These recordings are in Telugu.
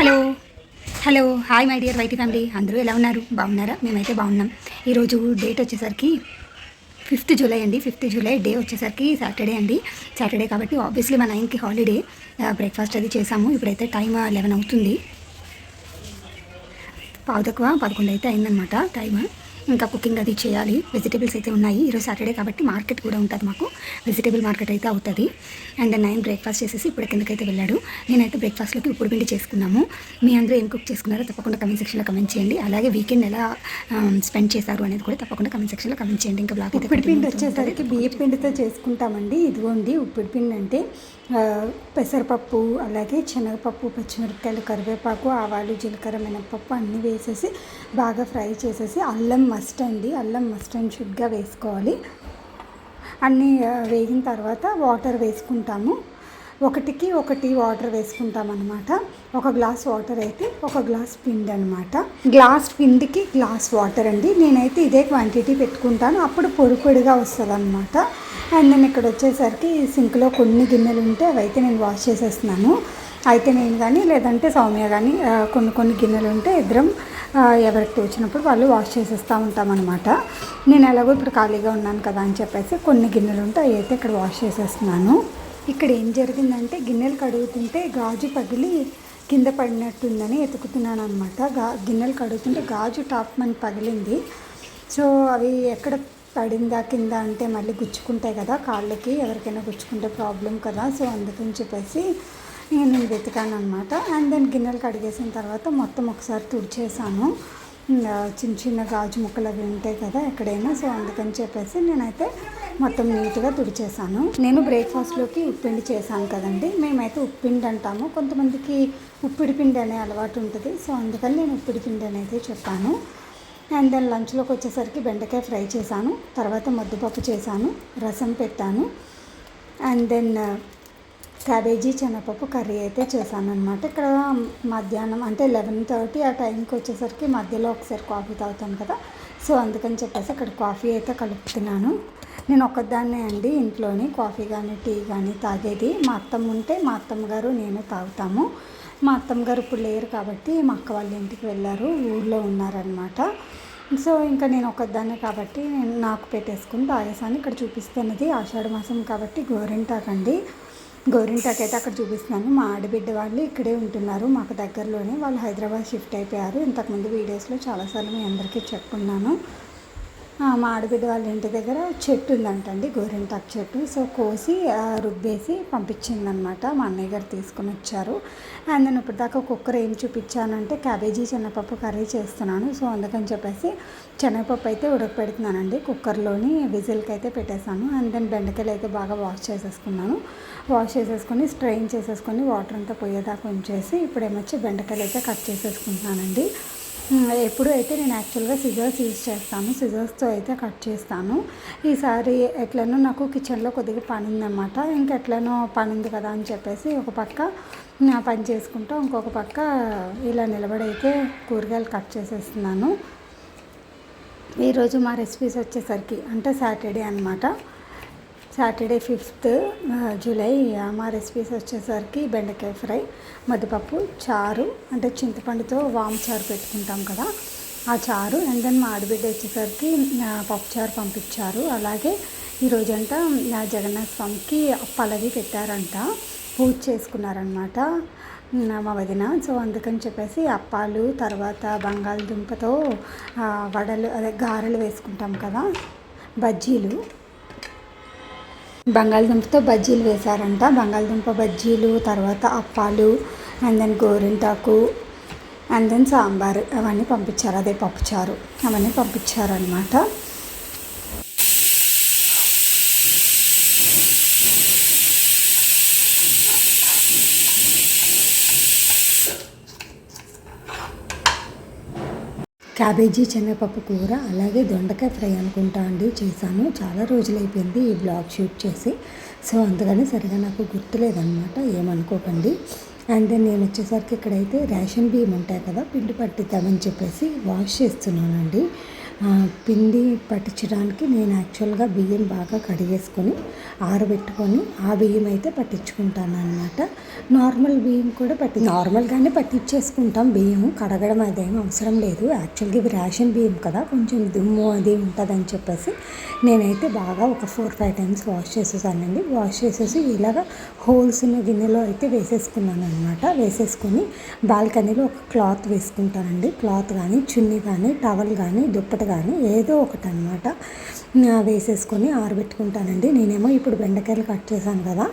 Hello. Hello hi my dear YT family. అందరూ ఎలా ఉన్నారు? బాగున్నారా? మేమైతే బాగున్నాం. ఈరోజు డేట్ వచ్చేసరికి ఫిఫ్త్ జూలై అండి. ఫిఫ్త్ జూలై డే వచ్చేసరికి సాటర్డే అండి. సాటర్డే కాబట్టి ఆబ్వియస్లీ మా నైన్కి హాలిడే బ్రేక్ఫాస్ట్ అది చేసాము. ఇప్పుడైతే టైం లెవెన్ అవుతుంది. పావు తక్కువ పదకొండు అయితే అయిందనమాట టైం ఇంకా కుకింగ్ అది చేయాలి. వెజిటేబుల్స్ అయితే ఉన్నాయి. ఈరోజు సాటర్డే కాబట్టి మార్కెట్ కూడా ఉంటుంది మాకు. వెజిటేబుల్ మార్కెట్ అయితే అవుతుంది. అండ్ నైన్ బ్రేక్ఫాస్ట్ చేసేసి ఇప్పుడు కిందకైతే వెళ్ళాడు. నేనైతే బ్రేక్ఫాస్ట్లోకి ఇప్పుడు పిండి చేసుకున్నాము. మీ అందరూ ఏం కుక్ చేసుకున్నారో తప్పకుండా కమెంట్ సెక్షన్లో కమెంట్ చేయండి. అలాగే వీకెండ్ ఎలా స్పెండ్ చేశారు అనేది కూడా తప్పకుండా కమెంట్ సెక్షన్లో కమెంట్ చేయండి. ఇంకా బ్లాగ్ అయితే ఉప్పిడి పిండి. వచ్చేసరికి బియ్య పిండితో చేసుకుంటామండి. ఇదిగోండి ఉప్పిడి పిండి అంటే పెసరపప్పు అలాగే శనగపప్పు పచ్చిమిరపకాయలు కరివేపాకు ఆవాలు జీలకర్ర మినపప్పు అన్నీ వేసేసి బాగా ఫ్రై చేసేసి అల్లం మస్ట్ అండి. అల్లం మస్ట్ అండ్ షుడ్గా వేసుకోవాలి. అన్నీ వేగిన తర్వాత వాటర్ వేసుకుంటాము. ఒకటికి ఒకటి వాటర్ వేసుకుంటాం అనమాట ఒక గ్లాస్ వాటర్ అయితే ఒక గ్లాస్ పిండి అనమాట గ్లాస్ పిండికి గ్లాస్ వాటర్ అండి. నేనైతే ఇదే క్వాంటిటీ పెట్టుకుంటాను. అప్పుడు పొడి పొడిగా వస్తుంది అనమాట అండ్ నేను ఇక్కడ వచ్చేసరికి సింక్లో కొన్ని గిన్నెలు ఉంటే అవైతే నేను వాష్ చేసేస్తున్నాను. అయితే నేను కానీ లేదంటే సౌమ్య కానీ కొన్ని కొన్ని గిన్నెలు ఉంటే ఇద్దరం ఎవరికి తోచినప్పుడు వాళ్ళు వాష్ చేసేస్తూ ఉంటామన్నమాట. నేను ఎలాగో ఇప్పుడు ఖాళీగా ఉన్నాను కదా అని చెప్పేసి కొన్ని గిన్నెలు ఉంటే అవి అయితే ఇక్కడ వాష్ చేసేస్తున్నాను. ఇక్కడ ఏం జరిగిందంటే గిన్నెలు కడుగుతుంటే గాజు పగిలి కింద పడినట్టుందని ఎతుకుతున్నాను అనమాట గా గిన్నెలు కడుగుతుంటే గాజు టాప్ మన పగిలింది. సో అవి ఎక్కడ పడిందా కింద అంటే మళ్ళీ గుచ్చుకుంటాయి కదా కాళ్ళకి ఎవరికైనా గుచ్చుకుంటే ప్రాబ్లం కదా సో అందుకని చెప్పేసి నేను వెతికాను అనమాట అండ్ దెన్ గిన్నెలు కడిగేసిన తర్వాత మొత్తం ఒకసారి తుడిచేసాను. చిన్న చిన్న గాజు ముక్కలు అవి ఉంటాయి కదా ఎక్కడైనా సో అందుకని చెప్పేసి నేనైతే మొత్తం నీట్గా తుడిచేసాను. నేను బ్రేక్ఫాస్ట్లోకి ఉప్పిండి చేశాను కదండి మేమైతే ఉప్పిండి అంటాము. కొంతమందికి ఉప్పిడి పిండి అనే అలవాటు ఉంటుంది సో అందుకని నేను ఉప్పిడి పిండి అనేది చెప్పాను. అండ్ దెన్ లంచ్లోకి వచ్చేసరికి బెండకాయ ఫ్రై చేశాను. తర్వాత ముద్దపప్పు చేశాను. రసం పెట్టాను. అండ్ దెన్ uh, క్యాబేజీ శనగపప్పు కర్రీ అయితే చేశాను అనమాట ఇక్కడ మధ్యాహ్నం అంటే లెవెన్ థర్టీ ఆ టైంకి వచ్చేసరికి మధ్యలో ఒకసారి కాఫీ తాగుతాను కదా. సో అందుకని చెప్పేసి అక్కడ కాఫీ అయితే కలుపుతున్నాను. నేను ఒక్కదాన్నే అండి ఇంట్లోని కాఫీ కానీ టీ కానీ తాగేది. మా అత్తమ్మ ఉంటే మా అత్తమ్మ గారు నేను తాగుతాము. మా అత్తమ్మ గారు ఇప్పుడు లేరు కాబట్టి మా అక్క వాళ్ళ ఇంటికి వెళ్ళారు. ఊర్లో ఉన్నారనమాట సో ఇంకా నేను ఒకదాన్ని కాబట్టి నేను నాకు పెట్టేసుకుని తాగేసాను ఇక్కడ చూపిస్తున్నది ఆషాఢ మాసం కాబట్టి గోరింటాకండి. గోరింటాకు అయితే అక్కడ చూపిస్తున్నాను. మా ఆడబిడ్డ వాళ్ళు ఇక్కడే ఉంటున్నారు. మాకు దగ్గరలోనే వాళ్ళు హైదరాబాద్ షిఫ్ట్ అయిపోయారు. ఇంతకుముందు వీడియోస్లో చాలాసార్లు మీ అందరికీ చెప్పుకున్నాను మా ఆడబిడ్డ వాళ్ళ ఇంటి దగ్గర చెట్టు ఉందంటండి గోరింటాకు చెట్టు. సో కోసి రుబ్బేసి పంపించిందనమాట. మా అన్నయ్య గారు తీసుకొని వచ్చారు. అండ్ నేను ఇప్పటిదాకా కుక్కర్ ఏం చూపించానంటే క్యాబేజీ శనగపప్పు కర్రీ చేస్తున్నాను. సో అందుకని చెప్పేసి శనగపప్పు అయితే ఉడకపెడుతున్నానండి. కుక్కర్లోని విజిల్కి అయితే పెట్టేశాను. అండ్ దెన్ బెండకాయలు అయితే బాగా వాష్ చేసేసుకున్నాను. వాష్ చేసేసుకొని స్ట్రెయిన్ చేసేసుకొని వాటర్ అంతా పోయేదాకా ఉంచేసి ఇప్పుడు ఏమొచ్చి బెండకాయలు అయితే కట్ చేసేసుకుంటున్నానండి. ఎప్పుడు అయితే నేను యాక్చువల్గా సిజర్స్ యూజ్ చేస్తాను. సిజర్స్తో అయితే కట్ చేస్తాను. ఈసారి ఎట్లనో నాకు కిచెన్లో కొద్దిగా పని ఉందన్నమాట ఇంకా ఎట్లనో పని ఉంది కదా అని చెప్పేసి ఒక పక్క పని చేసుకుంటూ ఇంకొక పక్క ఇలా నిలబడి అయితే కూరగాయలు కట్ చేసేస్తున్నాను. ఈరోజు మా రెసిపీస్ వచ్చేసరికి అంటే సాటర్డే అనమాట సాటర్డే ఫిఫ్త్ జూలై మా రెసిపీస్ వచ్చేసరికి బెండకాయ ఫ్రై ముద్దపప్పు చారు అంటే చింతపండుతో వామ్ చారు పెట్టుకుంటాం కదా ఆ చారు అండ్ దెన్ మా ఆడబిడ్డ వచ్చేసరికి పప్పు పప్పుచారు పంపించారు. అలాగే ఈరోజంట నా జగన్నాథ స్వామికి అప్పాలవి పెట్టారంట పూజ చేసుకున్నారనమాట మా వదిన. సో అందుకని చెప్పేసి అప్పాలు తర్వాత బంగాళదుంపతో వడలు అదే గారెలు వేసుకుంటాం కదా బజ్జీలు. బంగాళదుంపతో బజ్జీలు వేశారంట. బంగాళదుంప బజ్జీలు తర్వాత అప్పాలు అండ్ దెన్ గోరింటాకు అండ్ దెన్ సాంబార్. అవన్నీ పంపించారు. అదే పప్పుచారు. అవన్నీ పంపించారనమాట క్యాబేజీ శనగపప్పు కూర అలాగే దొండకాయ ఫ్రై అనుకుంటా అండి చేశాను. చాలా రోజులైపోయింది ఈ బ్లాగ్ షూట్ చేసి. సో అందుకని సరిగా నాకు గుర్తులేదన్నమాట ఏమనుకోకండి. అండ్ దెన్ నేను వచ్చేసరికి ఇక్కడైతే రేషన్ బియ్యం ఉంటాయి కదా పిండి పట్టిద్దామని చెప్పేసి వాష్ చేస్తున్నానండి. పిండి పట్టించడానికి నేను యాక్చువల్గా బియ్యం బాగా కడిగేసుకొని ఆరబెట్టుకొని ఆ బియ్యం అయితే పట్టించుకుంటాను అనమాట నార్మల్ బియ్యం కూడా పట్టి నార్మల్గానే పట్టించేసుకుంటాం బియ్యం. కడగడం అదేం అవసరం లేదు. యాక్చువల్గా ఇవి రేషన్ బియ్యం కదా కొంచెం దుమ్ము అది ఉంటుందని చెప్పేసి నేనైతే బాగా ఒక ఫోర్ ఫైవ్ టైమ్స్ వాష్ చేసేసానండి. వాష్ చేసేసి ఇలాగ హోల్స్ ఉన్న గిన్నెలో అయితే వేసేసుకున్నాను అనమాట వేసేసుకొని బాల్కనీలో ఒక క్లాత్ వేసుకుంటానండి. క్లాత్ కానీ చున్నీ కానీ టవల్ కానీ దుప్పటి కానీ ఏదో ఒకటి అనమాట వేసేసుకొని ఆరబెట్టుకుంటానండి. నేనేమో ఇప్పుడు బెండకాయలు కట్ చేశాను కదా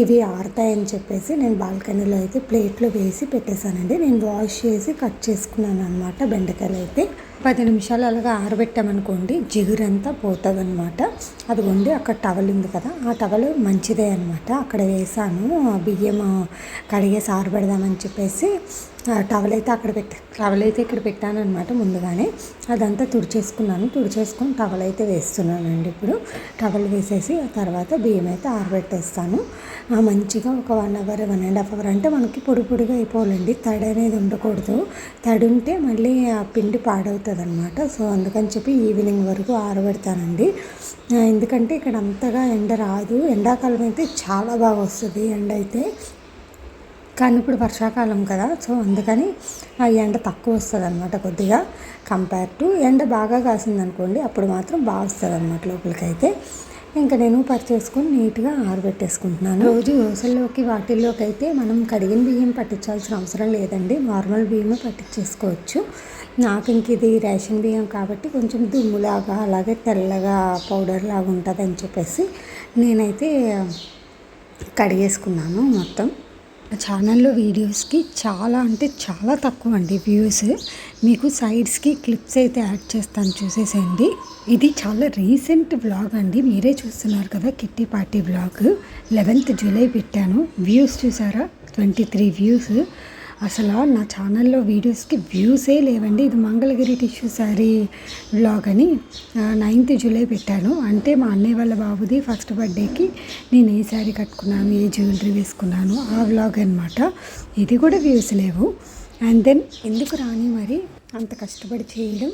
ఇవి ఆరుతాయని చెప్పేసి నేను బాల్కనీలో అయితే ప్లేట్లో వేసి పెట్టేశానండి. నేను వాష్ చేసి కట్ చేసుకున్నాను అనమాట బెండకాయలు అయితే. పది నిమిషాలు అలాగా ఆరబెట్టామనుకోండి జిగురంతా పోతుంది అనమాట అది ఉండి అక్కడ టవల్ ఉంది కదా ఆ టవల్ మంచిదే అనమాట అక్కడ వేసాను ఆ బియ్యం కడిగేసి ఆరబెడదామని చెప్పేసి టవల్ అయితే అక్కడ పెట్టా. టవల్ అయితే ఇక్కడ పెట్టాను అనమాట ముందుగానే. అదంతా తుడిచేసుకున్నాను. తుడిచేసుకొని టవల్ అయితే వేస్తున్నానండి ఇప్పుడు. టవల్ వేసేసి ఆ తర్వాత బియ్యం అయితే ఆరబెట్టేస్తాను. మంచిగా ఒక one hour one and half hour అంటే మనకి పొడి పొడిగా అయిపోవాలండి. తడి అనేది ఉండకూడదు. తడి ఉంటే మళ్ళీ ఆ పిండి పాడవుతుంది అనమాట సో అందుకని చెప్పి ఈవినింగ్ వరకు ఆరబెడతానండి. ఎందుకంటే ఇక్కడ అంతగా ఎండ రాదు. ఎండాకాలం అయితే చాలా బాగా వస్తుంది ఎండ అయితే కానీ ఇప్పుడు వర్షాకాలం కదా సో అందుకని ఆ ఎండ తక్కువ వస్తుంది అనమాట కొద్దిగా. కంపేర్ టు ఎండ బాగా కాసింది అనుకోండి అప్పుడు మాత్రం బాగా వస్తుంది అనమాట లోపలికైతే. ఇంకా నేను పర్చేసుకొని నీట్గా ఆరబెట్టేసుకుంటున్నాను. రోజు దోశల్లోకి వాటిల్లోకి అయితే మనం కడిగిన బియ్యం పట్టించాల్సిన అవసరం లేదండి. నార్మల్ బియ్యమే పట్టించేసుకోవచ్చు. నాకు ఇంక ఇది రేషన్ బియ్యం కాబట్టి కొంచెం దుమ్ములాగా అలాగే తెల్లగా పౌడర్ లాగా ఉంటుంది అని చెప్పేసి నేనైతే కడిగేసుకున్నాను మొత్తం. నా ఛానల్లో వీడియోస్కి చాలా అంటే చాలా తక్కువ అండి వ్యూస్. మీకు సైడ్స్కి క్లిప్స్ అయితే యాడ్ చేస్తాను చూసేసేయండి. ఇది చాలా రీసెంట్ వ్లాగ్ అండి. మీరే చూస్తున్నారు కదా kitty party blog eleventh July పెట్టాను. వ్యూస్ చూసారా? Twenty three views. అసలు నా ఛానల్లో వీడియోస్కి వ్యూసే లేవండి. ఇది మంగళగిరి టిష్యూ శారీ వ్లాగ్ అని నైన్త్ జూలై పెట్టాను. అంటే మా అన్నయ్య వాళ్ళ బాబుది ఫస్ట్ బర్త్డేకి నేను ఏ శారీ కట్టుకున్నాను ఏ జ్యువెలరీ వేసుకున్నాను ఆ వ్లాగ్ అనమాట ఇది కూడా వ్యూస్ లేవు. అండ్ దెన్ ఎందుకు రాని మరి? అంత కష్టపడి చేయడం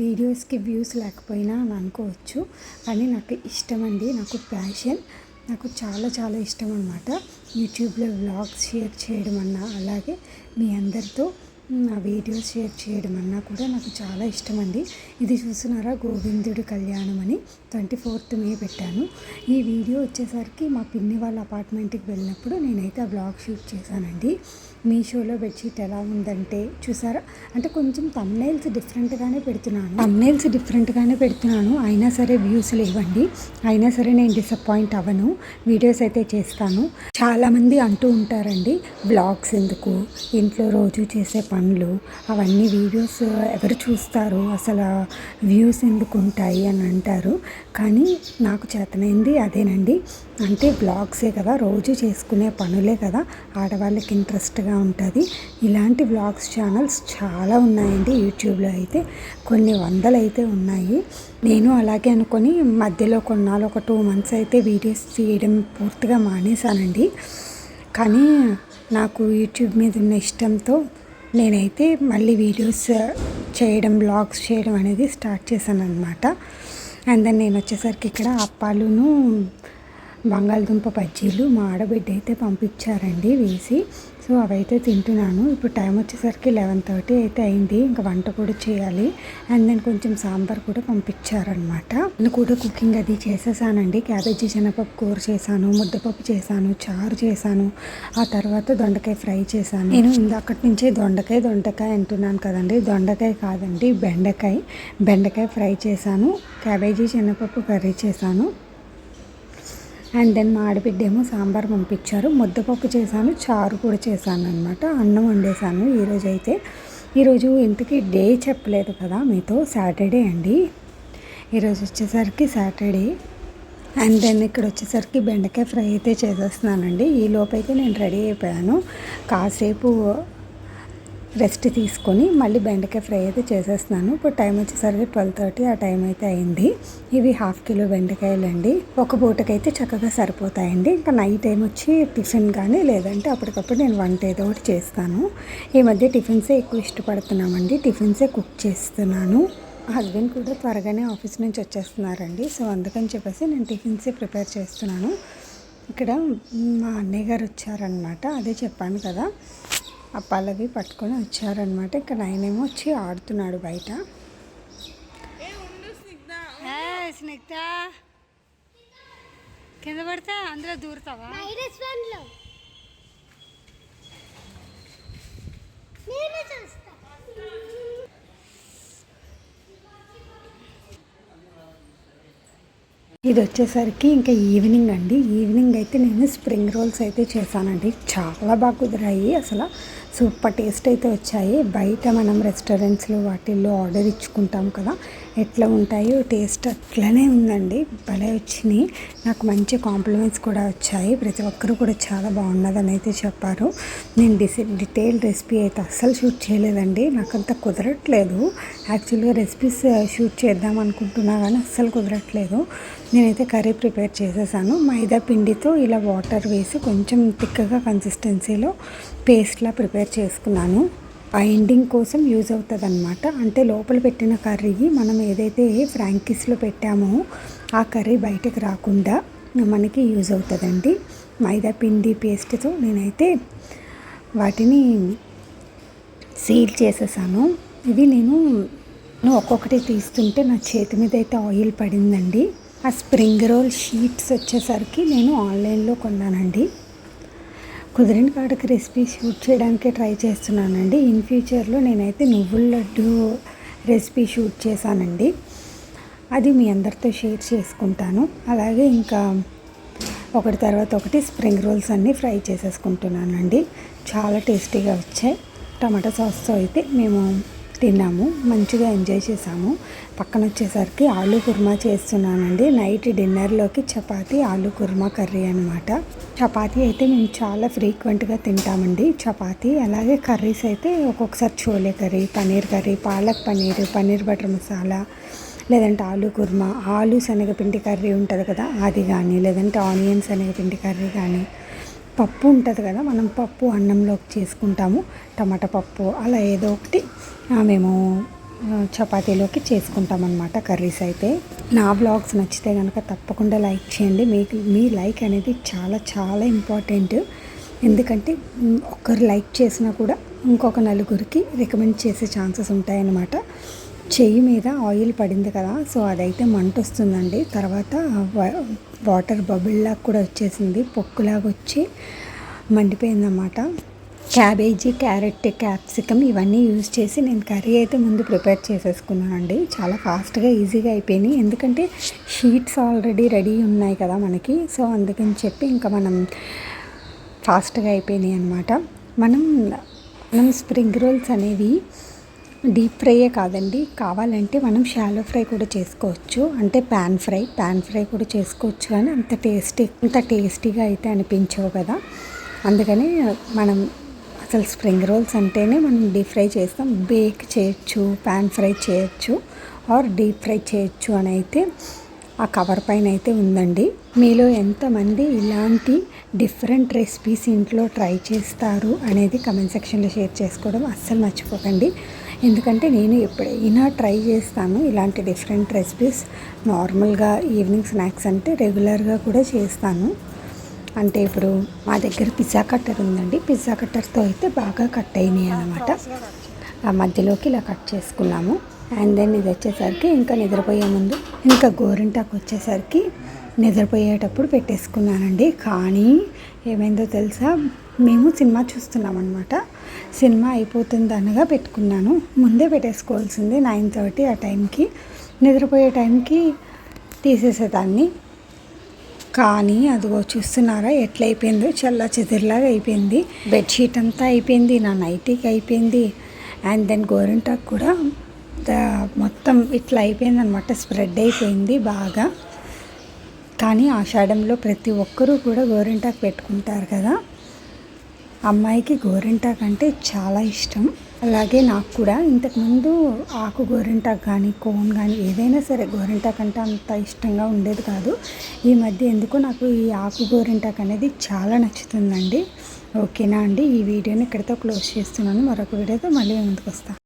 వీడియోస్కి వ్యూస్ లేకపోయినా అని అనుకోవచ్చు. కానీ నాకు ఇష్టం అండి నాకు ప్యాషన్. నాకు చాలా చాలా ఇష్టం అనమాట యూట్యూబ్లో వ్లాగ్స్ షేర్ చేయడం అన్నా అలాగే మీ అందరితో నా వీడియోస్ షేర్ చేయడం అన్నా కూడా నాకు చాలా ఇష్టం అండి ఇది చూస్తున్నారా? గోవిందుడు కళ్యాణం అని ట్వంటీ ఫోర్త్ మే పెట్టాను. ఈ వీడియో వచ్చేసరికి మా పిన్ని వాళ్ళ అపార్ట్మెంట్కి వెళ్ళినప్పుడు నేనైతే ఆ వ్లాగ్ షూట్ చేశానండి. మీషోలో బెడ్షీట్ ఎలా ఉందంటే చూసారా? అంటే కొంచెం తమ్నైల్స్ డిఫరెంట్గానే పెడుతున్నాను. తమ్నైల్స్ డిఫరెంట్గానే పెడుతున్నాను. అయినా సరే వ్యూస్ లేవండి. అయినా సరే నేను డిసప్పాయింట్ అవ్వను. వీడియోస్ అయితే చేస్తాను. చాలామంది అంటూ ఉంటారండి బ్లాగ్స్ ఎందుకు? ఇంట్లో రోజు చేసే పనులు అవన్నీ వీడియోస్ ఎవరు చూస్తారు? అసలు వ్యూస్ ఎందుకు ఉంటాయి? అని అంటారు. కానీ నాకు చేతనైంది అదేనండి. అంటే బ్లాగ్సే కదా రోజు చేసుకునే పనులే కదా. ఆడవాళ్ళకి ఇంట్రెస్ట్గా ఉంటుంది. ఇలాంటి వ్లాగ్స్ ఛానల్స్ చాలా ఉన్నాయండి యూట్యూబ్లో అయితే. కొన్ని వందలు అయితే ఉన్నాయి. నేను అలాగే అనుకొని మధ్యలో కొన్నాళ్ళు ఒక టూ మంత్స్ అయితే వీడియోస్ తీయడం పూర్తిగా మానేశానండి. కానీ నాకు యూట్యూబ్ మీద ఉన్న ఇష్టంతో నేనైతే మళ్ళీ వీడియోస్ చేయడం బ్లాగ్స్ చేయడం అనేది స్టార్ట్ చేశాను అనమాట అండ్ దెన్ నేను వచ్చేసరికి ఇక్కడ అప్పాలును బంగాళదుంప బజ్జీలు మా ఆడబిడ్డ అయితే పంపించారండి వేసి. సో అవైతే తింటున్నాను. ఇప్పుడు టైం వచ్చేసరికి లెవెన్ థర్టీ అయితే అయింది. ఇంకా వంట కూడా చేయాలి. అండ్ దెన్ కొంచెం సాంబార్ కూడా పంపించారనమాట నేను కూడా కుకింగ్ అది చేసేసానండి. క్యాబేజీ శనగపప్పు కూర చేశాను ముద్దపప్పు చేశాను చారు చేశాను. ఆ తర్వాత దొండకాయ ఫ్రై చేశాను. నేను ఇందాకటి నుంచే దొండకాయ దొండకాయ అంటున్నాను కదండి. దొండకాయ కాదండి బెండకాయ. బెండకాయ ఫ్రై చేశాను. క్యాబేజీ శనగపప్పు కర్రీ చేశాను. అండ్ దెన్ మా ఆడబిడ్డ ఏమో సాంబార్ పంపించారు. ముద్దపప్పు చేశాను చారు కూడా చేశాను అనమాట అన్నం వండేసాను ఈరోజు అయితే ఈరోజు ఇంతకీ డే చెప్పలేదు కదా మీతో సాటర్డే అండి. ఈరోజు వచ్చేసరికి సాటర్డే. అండ్ దెన్ ఇక్కడ వచ్చేసరికి బెండకాయ ఫ్రై అయితే చేసేస్తున్నానండి. ఈ లోపైతే నేను రెడీ అయిపోయాను. కాసేపు రెస్ట్ తీసుకొని మళ్ళీ బెండకాయ ఫ్రై అయితే చేసేస్తున్నాను. ఇప్పుడు టైం వచ్చేసరికి ట్వెల్వ్ థర్టీ ఆ టైం అయితే అయింది. ఇవి హాఫ్ కిలో బెండకాయలు అండి ఒక పూటకైతే చక్కగా సరిపోతాయండి. ఇంకా నైట్ టైం వచ్చి టిఫిన్ కానీ లేదంటే అప్పటికప్పుడు నేను వంట ఏదో ఒకటి చేస్తాను. ఈ మధ్య టిఫిన్సే ఎక్కువ ఇష్టపడుతున్నామండి. టిఫిన్సే కుక్ చేస్తున్నాను. హస్బెండ్ కూడా త్వరగానే ఆఫీస్ నుంచి వచ్చేస్తున్నారండి. సో అందుకని చెప్పేసి నేను టిఫిన్సే ప్రిపేర్ చేస్తున్నాను. ఇక్కడ మా అన్నయ్య గారు వచ్చారనమాట అదే చెప్పాను కదా. అప్పాలవి పట్టుకొని వచ్చారనమాట ఇక్కడ ఆయనేమో వచ్చి ఆడుతున్నాడు బయట. స్నిగ్ధ కింద పడితే? అందులో దూరుతావా మైనస్ వన్లో నేను చూస్తా ఇది వచ్చేసరికి ఇంకా ఈవినింగ్ అండి. ఈవినింగ్ అయితే నేను స్ప్రింగ్ రోల్స్ అయితే చేశానండి. చాలా బాగా కుదిరాయి. అసలు సూపర్ టేస్ట్ అయితే వచ్చాయి. బయట మనం రెస్టారెంట్స్లో వాటిల్లో ఆర్డర్ ఇచ్చుకుంటాం కదా ఎట్లా ఉంటాయో టేస్ట్ అట్లనే ఉందండి. భలే వచ్చినాయి. నాకు మంచి కాంప్లిమెంట్స్ కూడా వచ్చాయి. ప్రతి ఒక్కరు కూడా చాలా బాగున్నదని అయితే చెప్పారు. నేను డిసి డీటెయిల్ రెసిపీ అయితే అస్సలు షూట్ చేయలేదండి. నాకు అంత కుదరట్లేదు. యాక్చువల్గా రెసిపీస్ షూట్ చేద్దాం అనుకుంటున్నా కానీ అస్సలు కుదరట్లేదు. నేనైతే కర్రీ ప్రిపేర్ చేసేసాను. మైదా పిండితో ఇలా వాటర్ వేసి కొంచెం తిక్కగా కన్సిస్టెన్సీలో పేస్ట్లా ప్రిపేర్ చేసుకున్నాను. బైండింగ్ కోసం యూజ్ అవుతుంది అనమాట అంటే లోపల పెట్టిన కర్రీ మనం ఏదైతే ఫ్రాంకీస్లో పెట్టామో ఆ కర్రీ బయటకు రాకుండా మనకి యూజ్ అవుతుందండి. మైదా పిండి పేస్ట్తో నేనైతే వాటిని సీల్ చేసేసాను. ఇవి నేను నేను ఒక్కొక్కటి తీస్తుంటే నా చేతి మీద అయితే ఆయిల్ పడిందండి. ఆ స్ప్రింగ్ రోల్ షీట్స్ వచ్చేసరికి నేను ఆన్లైన్లో కొన్నానండి. కుదిరిన కాడకి రెసిపీ షూట్ చేయడానికి ట్రై చేస్తున్నానండి. ఇన్ ఫ్యూచర్లో నేనైతే నువ్వుల లడ్డు రెసిపీ షూట్ చేశానండి. అది మీ అందరితో షేర్ చేసుకుంటాను. అలాగే ఇంకా ఒకటి తర్వాత ఒకటి స్ప్రింగ్ రోల్స్ అన్నీ ఫ్రై చేసేసుకుంటున్నానండి. చాలా టేస్టీగా వచ్చాయి. టమాటా సాస్తో అయితే మేము తిన్నాము మంచిగా ఎంజాయ్ చేసాము. పక్కన వచ్చేసరికి ఆలు కుర్మా చేస్తున్నానండి. నైట్ డిన్నర్లోకి చపాతీ ఆలు కుర్మా కర్రీ అనమాట చపాతీ అయితే మేము చాలా ఫ్రీక్వెంట్గా తింటామండి. చపాతీ అలాగే కర్రీస్ అయితే ఒక్కొక్కసారి chole curry paneer curry palak paneer paneer butter masala లేదంటే ఆలు కుర్మా ఆలు శనగపిండి కర్రీ ఉంటుంది కదా అది కానీ లేదంటే ఆనియన్ శనగపిండి కర్రీ కానీ పప్పు ఉంటుంది కదా మనం పప్పు అన్నంలోకి చేసుకుంటాము. టమాటా పప్పు అలా ఏదో ఒకటి మేము చపాతీలోకి చేసుకుంటాం అనమాట కర్రీస్ అయితే. నా బ్లాగ్స్ నచ్చితే కనుక తప్పకుండా లైక్ చేయండి. మీకు మీ లైక్ అనేది చాలా చాలా ఇంపార్టెంట్. ఎందుకంటే ఒకరు లైక్ చేసినా కూడా ఇంకొక నలుగురికి రికమెండ్ చేసే ఛాన్సెస్ ఉంటాయన్నమాట. చెయ్యి మీద ఆయిల్ పడింది కదా సో అదైతే మంట వస్తుందండి తర్వాత వాటర్ బబుల్లాగా కూడా వచ్చేసింది పొక్కులాగా వచ్చి మండిపోయిందన్నమాట. క్యాబేజీ క్యారెట్ క్యాప్సికమ్ ఇవన్నీ యూజ్ చేసి నేను కర్రీ అయితే ముందు ప్రిపేర్ చేసేసుకున్నానండి. చాలా ఫాస్ట్గా ఈజీగా అయిపోయినాయి. ఎందుకంటే షీట్స్ ఆల్రెడీ రెడీ ఉన్నాయి కదా మనకి సో అందుకని చెప్పి ఇంకా మనం ఫాస్ట్గా అయిపోయినాయి అనమాట మనం మనం స్ప్రింగ్ రోల్స్ అనేవి డీప్ ఫ్రైయే కాదండి. కావాలంటే మనం షాలో ఫ్రై కూడా చేసుకోవచ్చు. అంటే ప్యాన్ ఫ్రై. ప్యాన్ ఫ్రై కూడా చేసుకోవచ్చు కానీ అంత టేస్టీ అంత టేస్టీగా అయితే అనిపించవు కదా. అందుకని మనం అసలు స్ప్రింగ్ రోల్స్ అంటేనే మనం డీప్ ఫ్రై చేస్తాం. బేక్ చేయొచ్చు ప్యాన్ ఫ్రై చేయొచ్చు ఆర్ డీప్ ఫ్రై చేయొచ్చు అని అయితే ఆ కవర్ పైన అయితే ఉందండి. మీలో ఎంతమంది ఇలాంటి డిఫరెంట్ రెసిపీస్ ఇంట్లో ట్రై చేస్తారు అనేది కమెంట్ సెక్షన్లో షేర్ చేసుకోవడం అస్సలు మర్చిపోకండి. ఎందుకంటే నేను ఎప్పుడైనా ట్రై చేస్తాను ఇలాంటి డిఫరెంట్ రెసిపీస్. నార్మల్గా ఈవినింగ్ స్నాక్స్ అంటే రెగ్యులర్గా కూడా చేస్తాను. అంటే ఇప్పుడు మా దగ్గర పిజ్జా కట్టర్ ఉందండి. పిజ్జా కట్టర్తో అయితే బాగా కట్ అయినాయి అనమాట ఆ మధ్యలోకి ఇలా కట్ చేసుకున్నాము. అండ్ దెన్ ఇది వచ్చేసరికి ఇంకా నిద్రపోయే ముందు ఇంకా గోరింటాకు వచ్చేసరికి నిద్రపోయేటప్పుడు పెట్టేసుకున్నానండి. కానీ ఏమైందో తెలుసా? మేము సినిమా చూస్తున్నాం అనమాట సినిమా అయిపోతుంది అనగా పెట్టుకున్నాను. ముందే పెట్టేసుకోవాల్సింది నైన్ థర్టీ ఆ టైంకి. నిద్రపోయే టైంకి తీసేసేదాన్ని. కానీ అదిగో చూస్తున్నారా ఎట్లా అయిపోయిందో చల్ల చెదిరిలాగా అయిపోయింది. బెడ్షీట్ అంతా అయిపోయింది నా నైటీకి అయిపోయింది. అండ్ దెన్ గోరింటాకు కూడా మొత్తం ఇట్లా అయిపోయింది అనమాట స్ప్రెడ్ అయిపోయింది బాగా. కానీ ఆషాఢంలో ప్రతి ఒక్కరూ కూడా గోరింటాకు పెట్టుకుంటారు కదా. అమ్మాయికి గోరింటాకు అంటే చాలా ఇష్టం. అలాగే నాకు కూడా ఇంతకుముందు ఆకు గోరింటాకు కానీ కోన్ కానీ ఏదైనా సరే గోరింటాకు అంటే అంత ఇష్టంగా ఉండేది కాదు. ఈ మధ్య ఎందుకో నాకు ఈ ఆకు గోరింటాకు అనేది చాలా నచ్చుతుందండి. ఓకేనా అండి? ఈ వీడియోని ఇక్కడితో క్లోజ్ చేస్తున్నాను. మరొక వీడియోతో మళ్ళీ ముందుకు వస్తాను